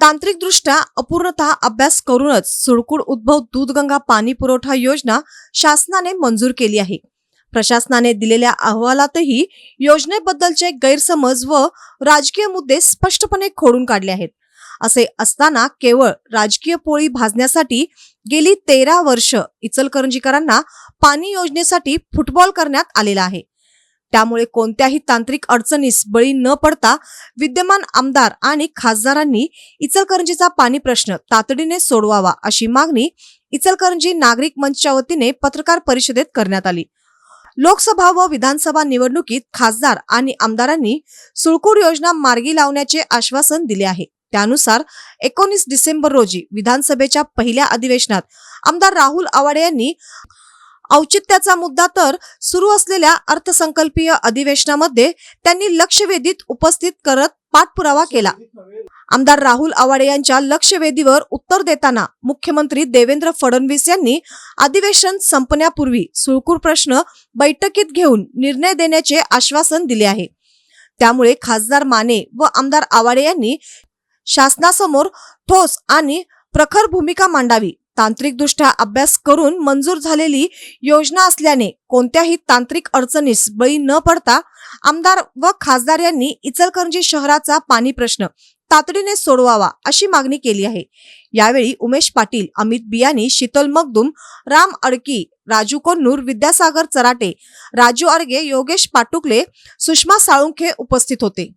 तांत्रिकदृष्ट्या अपूर्णतः अभ्यास करूनच सुळकुड उद्भव दूधगंगा पाणी पुरवठा योजना शासनाने मंजूर केली आहे. प्रशासनाने दिलेल्या अहवालातही योजनेबद्दलचे गैरसमज व राजकीय मुद्दे स्पष्टपणे खोडून काढले आहेत. असे असताना केवळ राजकीय पोळी भाजण्यासाठी गेली तेरा वर्ष इचलकरंजीकरांना पाणी योजनेसाठी फुटबॉल करण्यात आलेला आहे. त्यामुळे कोणत्याही तांत्रिक अडचणीस बळी न पडता विद्यमान आमदार आणि खासदारांनी इचलकरंजीचा पाणी प्रश्न तातडीने सोडवावा अशी मागणी इचलकरंजी नागरिक मंचच्या वतीने पत्रकार परिषदेत करण्यात आली. लोकसभा व विधानसभा निवडणुकीत खासदार आणि आमदारांनी सुळकूड योजना मार्गी लावण्याचे आश्वासन दिले आहे. त्यानुसार एकोणीस डिसेंबर रोजी विधानसभेच्या पहिल्या अधिवेशनात आमदार राहुल आवाडे यांनी औचित्याचा मुद्दा तर सुरू असलेल्या अर्थसंकल्पीय अधिवेशनामध्ये त्यांनी लक्षवेधीत उपस्थित करत पाठपुरावा केला. आमदार राहुल आवाडे यांच्या लक्षवेधीवर उत्तर देताना मुख्यमंत्री देवेंद्र फडणवीस यांनी अधिवेशन संपण्यापूर्वी सुळकूर प्रश्न बैठकीत घेऊन निर्णय देण्याचे आश्वासन दिले आहे. त्यामुळे खासदार माने व आमदार आवाडे यांनी शासनासमोर ठोस आणि प्रखर भूमिका मांडावी तांत्रिकदृष्ट्या अभ्यास करून मंजूर झालेली योजना असल्याने कोणत्याही तांत्रिक अडचणीस बळी न पडता आमदार व खासदार यांनी इचलकरंजी शहराचा पाणी प्रश्न तातडीने सोडवावा अशी मागणी केली आहे. यावेळी उमेश पाटील अमित बियानी शीतल मगदुम राम अडकी राजू कोन्नूर विद्यासागर चराटे राजू अर्गे योगेश पाटुकले सुषमा साळुंखे उपस्थित होते.